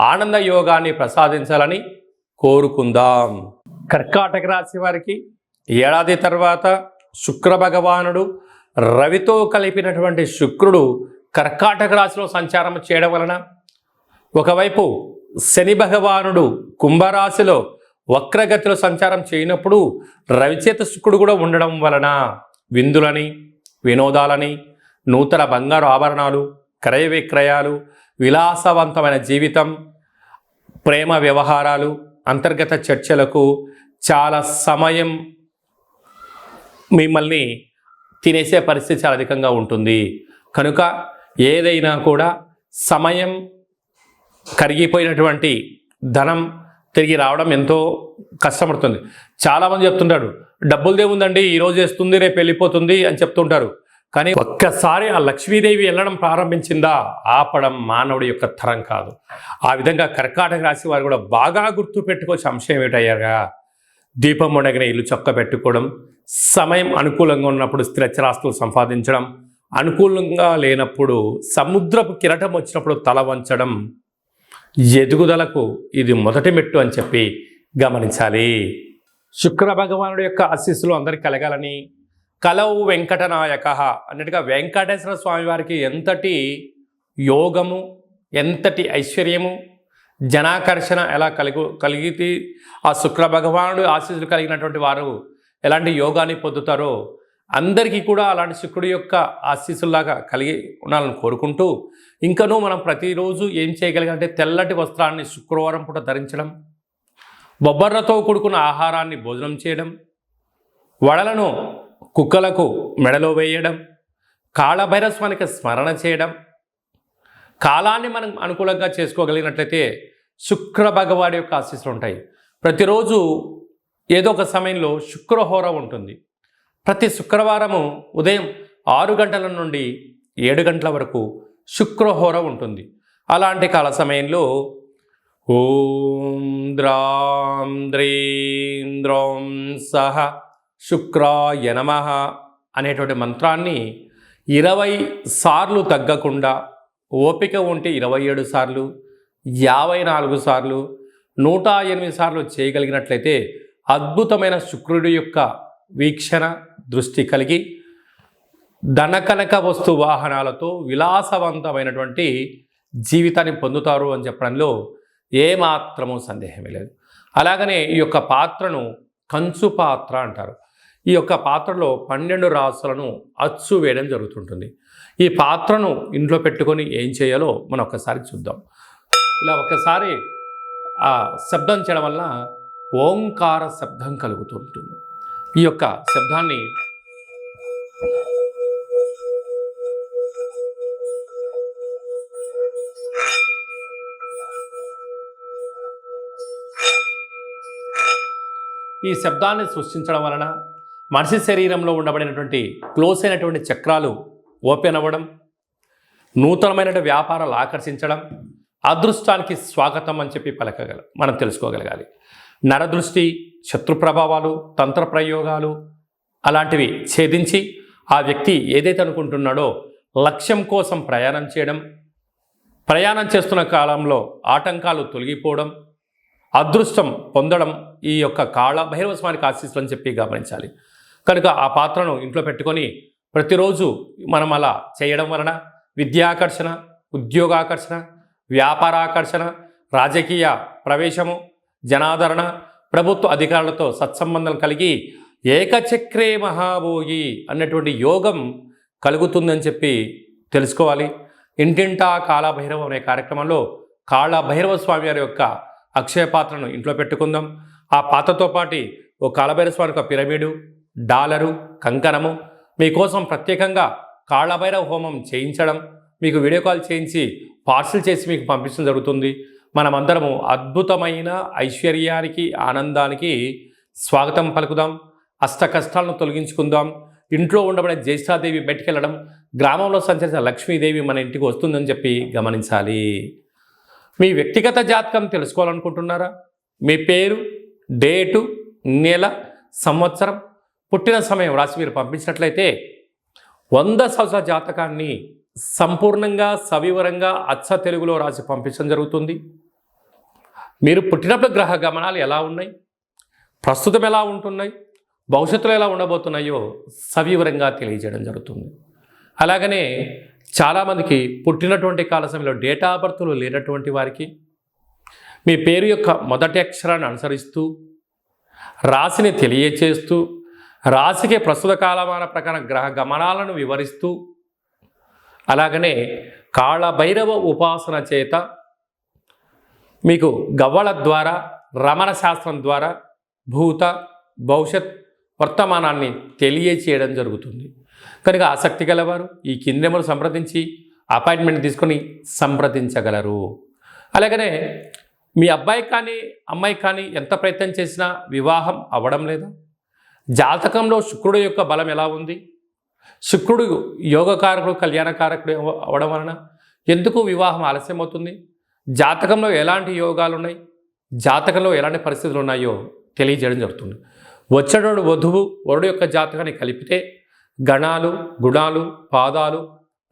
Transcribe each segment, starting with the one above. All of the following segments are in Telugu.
ఆనంద యోగాన్ని ప్రసాదించాలని కోరుకుందాం. కర్కాటక రాశి వారికి ఏడాది తర్వాత శుక్ర భగవానుడు రవితో కలిపినటువంటి శుక్రుడు కర్కాటక రాశిలో సంచారం చేయడం వలన ఒకవైపు శని భగవానుడు కుంభరాశిలో వక్రగతిలో సంచారం చేయనప్పుడు రవిచేత శుక్రుడు కూడా ఉండడం వలన విందులని వినోదాలని నూతన బంగారు ఆభరణాలు క్రయ విక్రయాలు విలాసవంతమైన జీవితం ప్రేమ వ్యవహారాలు అంతర్గత చర్చలకు చాలా సమయం మిమ్మల్ని తినేసే పరిస్థితి చాలా అధికంగా ఉంటుంది. కనుక ఏదైనా కూడా సమయం కరిగిపోయినటువంటి ధనం తిరిగి రావడం ఎంతో కష్టపడుతుంది. చాలామంది చెప్తుంటాడు డబ్బులు దేవుందండి ఈరోజు వేస్తుంది రేపు వెళ్ళిపోతుంది అని చెప్తుంటారు. కానీ ఒక్కసారి ఆ లక్ష్మీదేవి వెళ్ళడం ప్రారంభించిందా? ఆపడం మానవుడి యొక్క తరం కాదు. ఆ విధంగా కర్కాటక రాశి వారు కూడా బాగా గుర్తు పెట్టుకోవచ్చు అంశం ఏమిటయ్యారుగా దీపం ఉండగానే ఇల్లు చొక్క పెట్టుకోవడం సమయం అనుకూలంగా ఉన్నప్పుడు స్థిరచరాస్తులు సంపాదించడం అనుకూలంగా లేనప్పుడు సముద్రపు కిరటం వచ్చినప్పుడు తల వంచడం ఎదుగుదలకు ఇది మొదటి మెట్టు అని చెప్పి గమనించాలి. శుక్ర భగవానుడి యొక్క ఆశీస్సులు అందరికీ కలగాలని కలవు వెంకటనాయక. అన్నట్టుగా వెంకటేశ్వర స్వామి వారికి ఎంతటి యోగము ఎంతటి ఐశ్వర్యము జనాకర్షణ ఎలా కలిగి కలిగితే ఆ శుక్ర భగవానుడు ఆశీస్సులు కలిగినటువంటి వారు ఎలాంటి యోగాన్ని పొందుతారో అందరికీ కూడా అలాంటి శుక్రుడి యొక్క ఆశీస్సుల్లాగా కలిగి ఉండాలని కోరుకుంటూ ఇంకనూ మనం ప్రతిరోజు ఏం చేయగలిగంటే తెల్లటి వస్త్రాన్ని శుక్రవారం పూట ధరించడం బొబ్బర్రతో కూడుకున్న ఆహారాన్ని భోజనం చేయడం వడలను కుక్కలకు మెడలో వేయడం కాళభైరస్వానికి స్మరణ చేయడం కాలాన్ని మనం అనుకూలంగా చేసుకోగలిగినట్లయితే శుక్ర భగవాడి యొక్క ఆశీస్సులు ఉంటాయి. ప్రతిరోజు ఏదో ఒక సమయంలో శుక్రహోర ఉంటుంది. ప్రతి శుక్రవారము ఉదయం ఆరు గంటల నుండి ఏడు గంటల వరకు శుక్రహోర ఉంటుంది. అలాంటి కాల సమయంలో ఓం ద్రాం ద్రీం సహ శుక్రాయ నమ అనేటువంటి మంత్రాన్ని ఇరవై సార్లు తగ్గకుండా ఓపిక ఉంటే ఇరవై ఏడు సార్లు యాభై నాలుగు సార్లు నూట ఎనిమిది సార్లు చేయగలిగినట్లయితే అద్భుతమైన శుక్రుడి యొక్క వీక్షణ దృష్టి కలిగి ధనకనక వస్తు వాహనాలతో విలాసవంతమైనటువంటి జీవితాన్ని పొందుతారు అని చెప్పడంలో ఏమాత్రము సందేహమే లేదు. అలాగనే ఈ యొక్క పాత్రను కంచు పాత్ర అంటారు. ఈ యొక్క పాత్రలో పన్నెండు రాసులను అచ్చు వేయడం జరుగుతుంటుంది. ఈ పాత్రను ఇంట్లో పెట్టుకొని ఏం చేయాలో మనం ఒక్కసారి చూద్దాం. ఇలా ఒక్కసారి ఆ శబ్దం చేయడం వల్ల ఓంకార శబ్దం కలుగుతూ ఉంటుంది ఈ యొక్క శబ్దాన్ని ఈ శబ్దాన్ని సృష్టించడం వలన మనిషి శరీరంలో ఉండబడినటువంటి క్లోజ్ అయినటువంటి చక్రాలు ఓపెన్ అవ్వడం నూతనమైన వ్యాపారాలు ఆకర్షించడం అదృష్టానికి స్వాగతం అని చెప్పి పలకగల మనం తెలుసుకోగలగాలి. నరదృష్టి శత్రు ప్రభావాలు తంత్ర ప్రయోగాలు అలాంటివి ఛేదించి ఆ వ్యక్తి ఏదైతే అనుకుంటున్నాడో లక్ష్యం కోసం ప్రయాణం చేయడం ప్రయాణం చేస్తున్న కాలంలో ఆటంకాలు తొలగిపోవడం అదృష్టం పొందడం ఈ యొక్క కాళ భైరవ స్వామికి ఆశీస్సులు చెప్పి గమనించాలి. కనుక ఆ పాత్రను ఇంట్లో పెట్టుకొని ప్రతిరోజు మనం అలా చేయడం వలన విద్యాకర్షణ ఉద్యోగాకర్షణ వ్యాపారాకర్షణ రాజకీయ ప్రవేశము జనాదరణ ప్రభుత్వ అధికారులతో సత్సంబంధం కలిగి ఏకచక్రే మహాభోగి అన్నటువంటి యోగం కలుగుతుందని చెప్పి తెలుసుకోవాలి. ఇంటింటా కాళభైరవం అనే కార్యక్రమంలో కాళభైరవ స్వామి వారి యొక్క అక్షయ పాత్రను ఇంట్లో పెట్టుకుందాం. ఆ పాత్రతో పాటు ఓ కాళభైరవ స్వామి యొక్క పిరమిడు డాలరు కంకణము మీకోసం ప్రత్యేకంగా కాళ్ళభైరవ హోమం చేయించడం మీకు వీడియో కాల్ చేయించి పార్సిల్ చేసి మీకు పంపించడం జరుగుతుంది. మనమందరము అద్భుతమైన ఐశ్వర్యానికి ఆనందానికి స్వాగతం పలుకుదాం. అష్ట కష్టాలను తొలగించుకుందాం. ఇంట్లో ఉండబడే జ్యేష్ఠాదేవి బయటికెళ్ళడం గ్రామంలో సంచరించిన లక్ష్మీదేవి మన ఇంటికి వస్తుందని చెప్పి గమనించాలి. మీ వ్యక్తిగత జాతకం తెలుసుకోవాలనుకుంటున్నారా? మీ పేరు డేటు నెల సంవత్సరం పుట్టిన సమయం రాసి మీరు పంపించినట్లయితే వంద సంవత్సర జాతకాన్ని సంపూర్ణంగా సవివరంగా అచ్చ తెలుగులో రాసి పంపించడం జరుగుతుంది. మీరు పుట్టినప్పుడు గ్రహ గమనాలు ఎలా ఉన్నాయి? ప్రస్తుతం ఎలా ఉంటున్నాయి? భవిష్యత్తులో ఎలా ఉండబోతున్నాయో సవివరంగా తెలియజేయడం జరుగుతుంది. అలాగనే చాలామందికి పుట్టినటువంటి కాల సమయంలో డేటా ఆఫ్ బర్త్లు లేనటువంటి వారికి మీ పేరు యొక్క మొదటి అక్షరాన్ని అనుసరిస్తూ రాశిని తెలియచేస్తూ రాశికి ప్రస్తుత కాలమాన ప్రకారం గ్రహ గమనాలను వివరిస్తూ అలాగనే కాళభైరవ ఉపాసన చేత మీకు గవ్వల ద్వారా రమణ శాస్త్రం ద్వారా భూత భవిష్యత్ వర్తమానాన్ని తెలియచేయడం జరుగుతుంది. కనుక ఆసక్తి గలవారు ఈ కింది సంప్రదించి అపాయింట్మెంట్ తీసుకొని సంప్రదించగలరు. అలాగనే మీ అబ్బాయి కానీ అమ్మాయి కానీ ఎంత ప్రయత్నం చేసినా వివాహం అవ్వడం లేదా జాతకంలో శుక్రుడు యొక్క బలం ఎలా ఉంది? శుక్రుడు యోగకారకుడు కళ్యాణకారకుడు అవ్వడం వలన ఎందుకు వివాహం ఆలస్యం అవుతుంది జాతకంలో ఎలాంటి యోగాలు ఉన్నాయి జాతకంలో ఎలాంటి పరిస్థితులు ఉన్నాయో తెలియజేయడం జరుగుతుంది. వచ్చేటోడు వధువు వరుడు యొక్క జాతకాన్ని కలిపితే గణాలు గుణాలు పాదాలు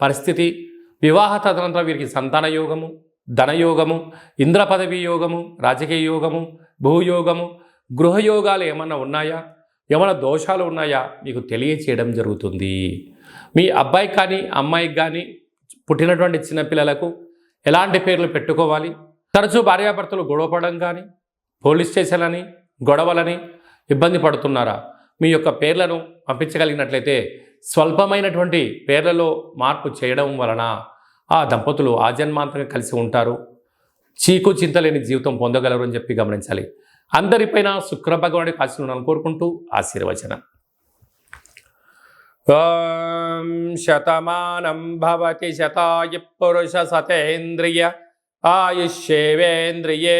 పరిస్థితి వివాహ తదనంతరం వీరికి సంతాన యోగము ధనయోగము ఇంద్ర పదవి యోగము రాజకీయ యోగము భూయోగము గృహయోగాలు ఏమన్నా ఉన్నాయా? ఏమైనా దోషాలు ఉన్నాయా? మీకు తెలియచేయడం జరుగుతుంది. మీ అబ్బాయికి కానీ అమ్మాయికి కానీ పుట్టినటువంటి చిన్నపిల్లలకు ఎలాంటి పేర్లు పెట్టుకోవాలి? తరచూ భార్యాభర్తలు గొడవపడడం కానీ పోలీస్ స్టేషన్లని గొడవలని ఇబ్బంది పడుతున్నారా? మీ యొక్క పేర్లను పంపించగలిగినట్లయితే స్వల్పమైనటువంటి పేర్లలో మార్పు చేయడం వలన ఆ దంపతులు ఆజన్మాంతంగా కలిసి ఉంటారు. చీకు చింతలేని జీవితం పొందగలరు అని చెప్పి గమనించాలి. అందరిపైన శుక్ర భగవానుడికి ఆశీర్వాదాలను కోరుకుంటూ ఆశీర్వచనం. ఓం శతమానం భవతి శతాయ పురుష సతేంద్రియ ఆయుష్యేవేంద్రియే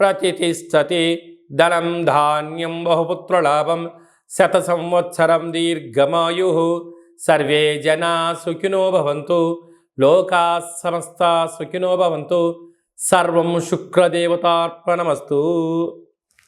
ప్రతిష్టతి ధనం ధాన్యం బహుపుత్రలాభం శత సంవత్సరం దీర్ఘమాయు సర్వే జనా సుఖినో భవంతు లోకా సమస్త సుఖినో భవంతు సర్వం శుక్రదేవతార్పణమస్తు